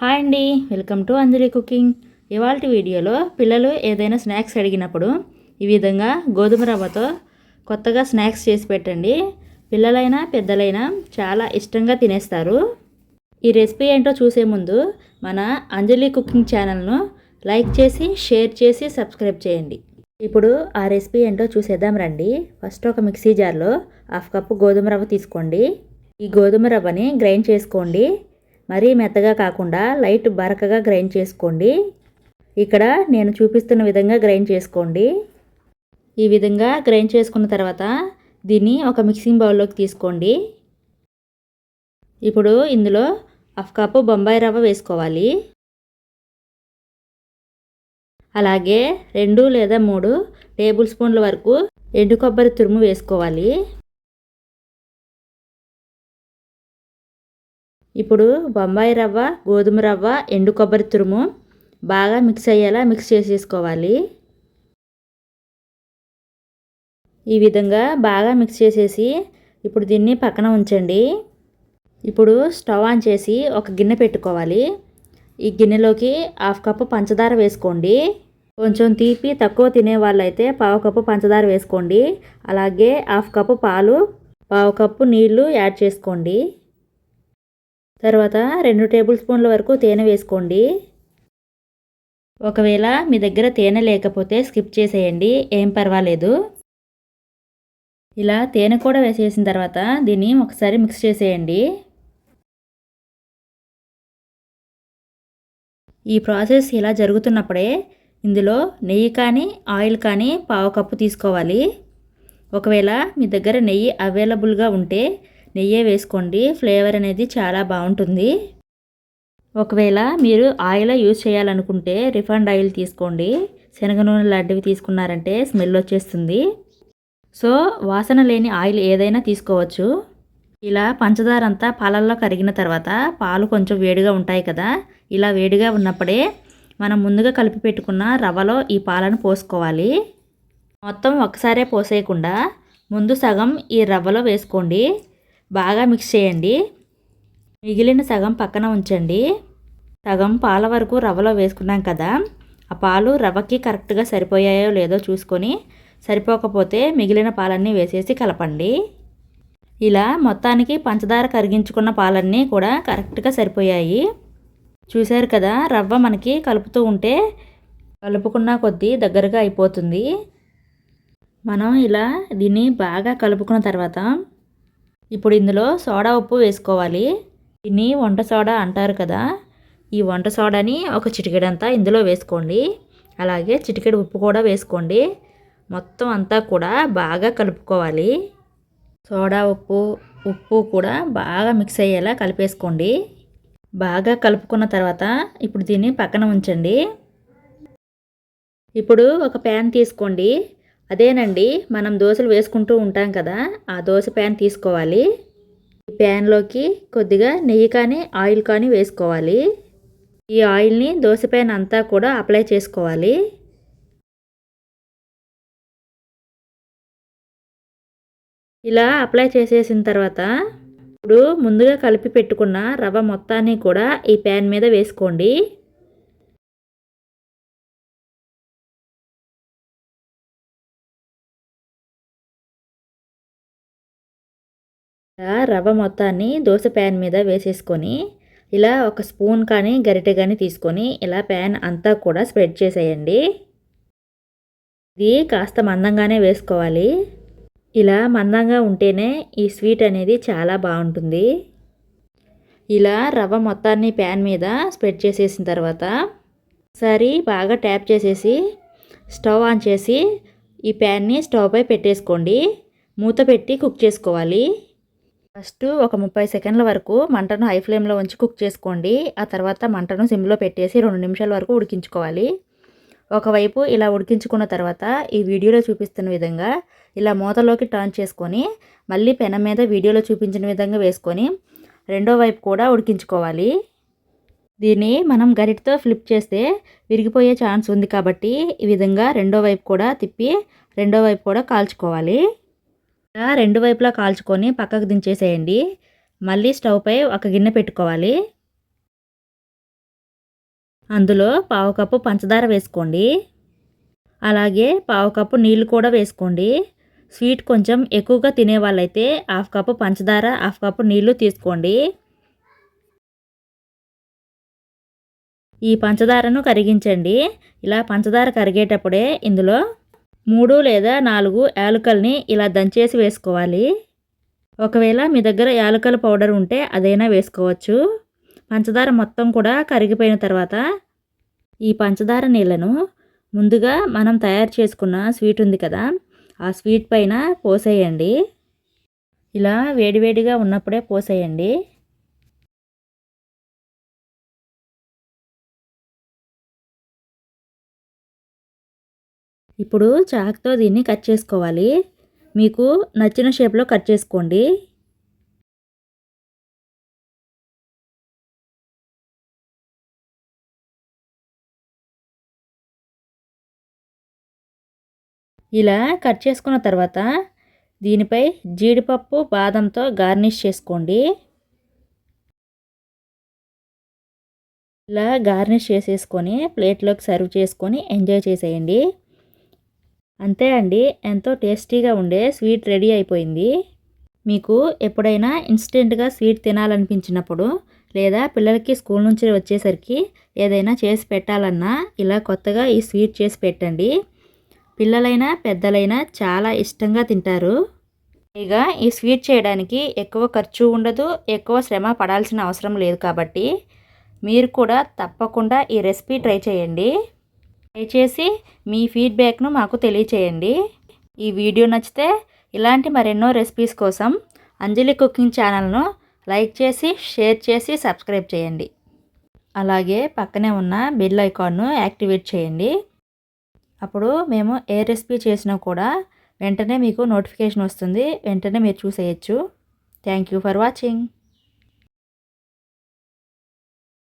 Hi అండి welcome to Anjali cooking. ఇవాళ వీడియోలో పిల్లలు ఏదైనా స్నాక్స్ అడిగినప్పుడు ఈ విధంగా గోధుమ రవ్వతో కొత్తగా స్నాక్స్ చేసి పెట్టండి. పిల్లలైనా పెద్దలైనా చాలా ఇష్టంగా తినేస్తారు. ఈ రెసిపీ ఏంటో చూసే ముందు మన అంజలి కుకింగ్ ఛానల్ను లైక్ చేసి షేర్ చేసి సబ్స్క్రైబ్ చేయండి. ఇప్పుడు ఆ రెసిపీ ఏంటో చూసేద్దాం రండి. ఫస్ట్ ఒక మిక్సీ జార్లో హాఫ్ కప్పు గోధుమ రవ్వ తీసుకోండి. ఈ గోధుమ రవ్వని గ్రైండ్ చేసుకోండి. మరీ మెత్తగా కాకుండా లైట్ బరకగా గ్రైండ్ చేసుకోండి. ఇక్కడ నేను చూపిస్తున్న విధంగా గ్రైండ్ చేసుకోండి. ఈ విధంగా గ్రైండ్ చేసుకున్న తర్వాత దీన్ని ఒక మిక్సింగ్ బౌల్లోకి తీసుకోండి. ఇప్పుడు ఇందులో హాఫ్ కప్పు బొంబాయి రవ్వ వేసుకోవాలి. అలాగే రెండు లేదా మూడు టేబుల్ స్పూన్ల వరకు ఎండు కొబ్బరి తురుము వేసుకోవాలి. ఇప్పుడు బొంబాయి రవ్వ గోధుమ రవ్వ ఎండు కొబ్బరి తురుము బాగా మిక్స్ అయ్యేలా మిక్స్ చేసేసుకోవాలి. ఈ విధంగా బాగా మిక్స్ చేసేసి ఇప్పుడు దీన్ని పక్కన ఉంచండి. ఇప్పుడు స్టవ్ ఆన్ చేసి ఒక గిన్నె పెట్టుకోవాలి. ఈ గిన్నెలోకి హాఫ్ కప్పు పంచదార వేసుకోండి. కొంచెం తీపి తక్కువ తినే వాళ్ళైతే పావు కప్పు పంచదార వేసుకోండి. అలాగే హాఫ్ కప్పు పాలు పావు కప్పు నీళ్ళు యాడ్ చేసుకోండి. తర్వాత రెండు టేబుల్ స్పూన్ల వరకు తేనె వేసుకోండి. ఒకవేళ మీ దగ్గర తేనె లేకపోతే స్కిప్ చేసేయండి ఏం పర్వాలేదు. ఇలా తేనె కూడా వేసేసిన తర్వాత దీన్ని ఒకసారి మిక్స్ చేసేయండి. ఈ ప్రాసెస్ ఇలా జరుగుతున్నప్పుడే ఇందులో నెయ్యి కానీ ఆయిల్ కానీ పావు కప్పు తీసుకోవాలి. ఒకవేళ మీ దగ్గర నెయ్యి అవైలబుల్గా ఉంటే నెయ్యే వేసుకోండి. ఫ్లేవర్ అనేది చాలా బాగుంటుంది. ఒకవేళ మీరు ఆయిల్ యూజ్ చేయాలనుకుంటే రిఫండ్ ఆయిల్ తీసుకోండి. శనగ నూనె లాంటివి తీసుకున్నారంటే స్మెల్ వచ్చేస్తుంది. సో వాసన లేని ఆయిల్ ఏదైనా తీసుకోవచ్చు. ఇలా పంచదార అంతా పాలల్లో కరిగిన తర్వాత పాలు కొంచెం వేడిగా ఉంటాయి కదా ఇలా వేడిగా ఉన్నప్పుడే మనం ముందుగా కలిపి పెట్టుకున్న రవ్వలో ఈ పాలను పోసుకోవాలి. మొత్తం ఒకసారే పోసేయకుండా ముందు సగం ఈ రవ్వలో వేసుకోండి. బాగా మిక్స్ చేయండి. మిగిలిన సగం పక్కన ఉంచండి. సగం పాల వరకు రవ్వలో వేసుకున్నాం కదా ఆ పాలు రవ్వకి కరెక్ట్గా సరిపోయాయో లేదో చూసుకొని సరిపోకపోతే మిగిలిన పాలన్నీ వేసేసి కలపండి. ఇలా మొత్తానికి పంచదార కరిగించుకున్న పాలన్నీ కూడా కరెక్ట్గా సరిపోయాయి. చూశారు కదా రవ్వ మనకి కలుపుతూ ఉంటే కలుపుకున్న కొద్దీ దగ్గరగా అయిపోతుంది. మనం ఇలా దీన్ని బాగా కలుపుకున్న తర్వాత ఇప్పుడు ఇందులో సోడా ఉప్పు వేసుకోవాలి. దీన్ని వంట సోడా అంటారు కదా. ఈ వంట సోడాని ఒక చిటికెడంతా ఇందులో వేసుకోండి. అలాగే చిటికెడు ఉప్పు కూడా వేసుకోండి. మొత్తం అంతా కూడా బాగా కలుపుకోవాలి. సోడా ఉప్పు ఉప్పు కూడా బాగా మిక్స్ అయ్యేలా కలిపేసుకోండి. బాగా కలుపుకున్న తర్వాత ఇప్పుడు దీన్ని పక్కన ఉంచండి. ఇప్పుడు ఒక ప్యాన్ తీసుకోండి. అదేనండి మనం దోశలు వేసుకుంటూ ఉంటాం కదా ఆ దోశ ప్యాన్ తీసుకోవాలి. ఈ ప్యాన్లోకి కొద్దిగా నెయ్యి కానీ ఆయిల్ కానీ వేసుకోవాలి. ఈ ఆయిల్ని దోశ ప్యాన్ అంతా కూడా అప్లై చేసుకోవాలి. ఇలా అప్లై చేసేసిన తర్వాత ఇప్పుడు ముందుగా కలిపి పెట్టుకున్న రవ్వ మొత్తాన్ని కూడా ఈ ప్యాన్ మీద వేసుకోండి. రవ్వ మొత్తాన్ని దోశ ప్యాన్ మీద వేసేసుకొని ఇలా ఒక స్పూన్ కానీ గరిటె కానీ తీసుకొని ఇలా ప్యాన్ అంతా కూడా స్ప్రెడ్ చేసేయండి. ఇది కాస్త మందంగానే వేసుకోవాలి. ఇలా మందంగా ఉంటేనే ఈ స్వీట్ అనేది చాలా బాగుంటుంది. ఇలా రవ్వ మొత్తాన్ని ప్యాన్ మీద స్ప్రెడ్ చేసేసిన తర్వాత సరి బాగా ట్యాప్ చేసేసి స్టవ్ ఆన్ చేసి ఈ ప్యాన్ని స్టవ్ పై పెట్టేసుకోండి. మూత పెట్టి కుక్ చేసుకోవాలి. ఫస్ట్ ఒక ముప్పై సెకండ్ల వరకు మంటను హై ఫ్లేమ్లో ఉంచి కుక్ చేసుకోండి. ఆ తర్వాత మంటను సిమ్లో పెట్టేసి రెండు నిమిషాల వరకు ఉడికించుకోవాలి. ఒకవైపు ఇలా ఉడికించుకున్న తర్వాత ఈ వీడియోలో చూపిస్తున్న విధంగా ఇలా మూతలోకి టర్న్ చేసుకొని మళ్ళీ పెనం మీద వీడియోలో చూపించిన విధంగా వేసుకొని రెండో వైపు కూడా ఉడికించుకోవాలి. దీన్ని మనం గరిటతో ఫ్లిప్ చేస్తే విరిగిపోయే ఛాన్స్ ఉంది కాబట్టి ఈ విధంగా రెండో వైపు కూడా తిప్పి రెండో వైపు కూడా కాల్చుకోవాలి. రెండు వైపులా కాల్చుకొని పక్కకు దించేసేయండి. మళ్ళీ స్టవ్ పై ఒక గిన్నె పెట్టుకోవాలి. అందులో పావు కప్పు పంచదార వేసుకోండి. అలాగే పావు కప్పు నీళ్ళు కూడా వేసుకోండి. స్వీట్ కొంచెం ఎక్కువగా తినే వాళ్ళైతే హాఫ్ కప్పు పంచదార హాఫ్ కప్పు నీళ్ళు తీసుకోండి. ఈ పంచదారను కరిగించండి. ఇలా పంచదార కరిగేటప్పుడే ఇందులో మూడు లేదా నాలుగు యాలకల్ని ఇలా దంచేసి వేసుకోవాలి. ఒకవేళ మీ దగ్గర యాలకల పౌడర్ ఉంటే అదైనా వేసుకోవచ్చు. పంచదార మొత్తం కూడా కరిగిపోయిన తర్వాత ఈ పంచదార నీళ్ళను ముందుగా మనం తయారు చేసుకున్న స్వీట్ ఉంది కదా ఆ స్వీట్ పైన పోసేయండి. ఇలా వేడివేడిగా ఉన్నప్పుడే పోసేయండి. ఇప్పుడు చాక్తో దీన్ని కట్ చేసుకోవాలి. మీకు నచ్చిన షేప్లో కట్ చేసుకోండి. ఇలా కట్ చేసుకున్న తర్వాత దీనిపై జీడిపప్పు బాదంతో గార్నిష్ చేసుకోండి. ఇలా గార్నిష్ చేసేసుకొని ప్లేట్లోకి సర్వ్ చేసుకొని ఎంజాయ్ చేసేయండి. అంతే అండి. ఎంతో టేస్టీగా ఉండే స్వీట్ రెడీ అయిపోయింది. మీకు ఎప్పుడైనా ఇన్స్టెంట్గా స్వీట్ తినాలనిపించినప్పుడు లేదా పిల్లలకి స్కూల్ నుంచి వచ్చేసరికి ఏదైనా చేసి పెట్టాలన్నా ఇలా కొత్తగా ఈ స్వీట్ చేసి పెట్టండి. పిల్లలైనా పెద్దలైనా చాలా ఇష్టంగా తింటారు. పైగా ఈ స్వీట్ చేయడానికి ఎక్కువ ఖర్చు ఉండదు ఎక్కువ శ్రమ పడాల్సిన అవసరం లేదు కాబట్టి మీరు కూడా తప్పకుండా ఈ రెసిపీ ట్రై చేయండి. దయచేసి మీ ఫీడ్బ్యాక్ను మాకు తెలియచేయండి. ఈ వీడియో నచ్చితే ఇలాంటి మరెన్నో రెసిపీస్ కోసం అంజలి కుకింగ్ ఛానల్ను లైక్ చేసి షేర్ చేసి సబ్స్క్రైబ్ చేయండి. అలాగే పక్కనే ఉన్న బెల్ ఐకాన్ను యాక్టివేట్ చేయండి. అప్పుడు మేము ఏ రెసిపీ చేసినా కూడా వెంటనే మీకు నోటిఫికేషన్ వస్తుంది. వెంటనే మీరు చూసేయచ్చు. Thank you for watching.